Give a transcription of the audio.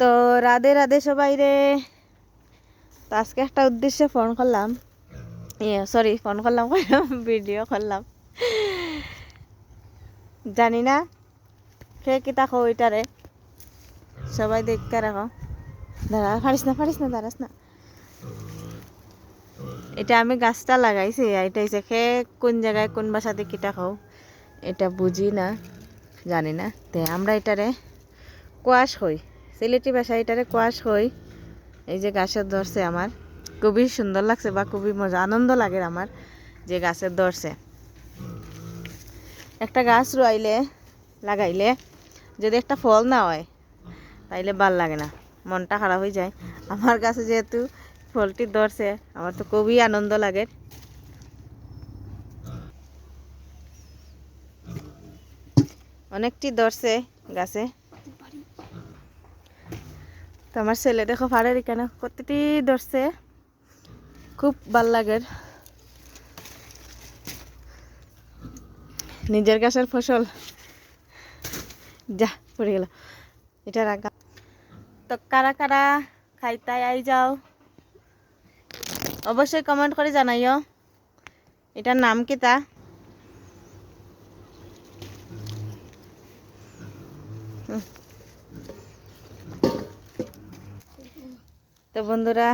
তো রাধে রাধে সবাই রে। তো আজকে একটা উদ্দেশ্যে ফোন করলাম। ইয়ে সরি ফোন করলাম ভিডিও করলাম। জানি না কে কো ওইটারে সবাই দেখতে রাখো। দাঁড়া পারিস না পারিস না, দাঁড়াস না। এটা আমি গাছটা লাগাইছি এটা হচ্ছে খে কোন জায়গায় কোন বাসাতে কিটা খাও এটা বুঝি না, জানি না। তে আমরা এটারে কোয়াশ হই সিলেটি ভাষায় এটারে কোয়াশ হই এই যে গাছের ধরছে আমার। খুবই সুন্দর লাগছে বা খুবই মজা আনন্দ লাগে আমার যে গাছের ধরছে। একটা গাছ রইলে লাগাইলে যদি একটা ফল না হয়, তাইলে ভালো লাগে না। মনটা খারাপ হয়ে যায়। আমার কাছে যেহেতু ফলটি ধরছে, আমার তো খুবই আনন্দ লাগে। অনেকটি ধরছে গাছে। তো আমার ছেলে দেখো ফাড়ের এখানে প্রতিটি ধরছে। খুব ভালো লাগে নিজের গাছের ফসল। যা, পড়ে গেল। এটা রাখা। তো কারা কারা খাইতাই আই যাও। অবশ্যই কমেন্ট করে জানাইও। এটার নাম কি তা? তো বন্ধুরা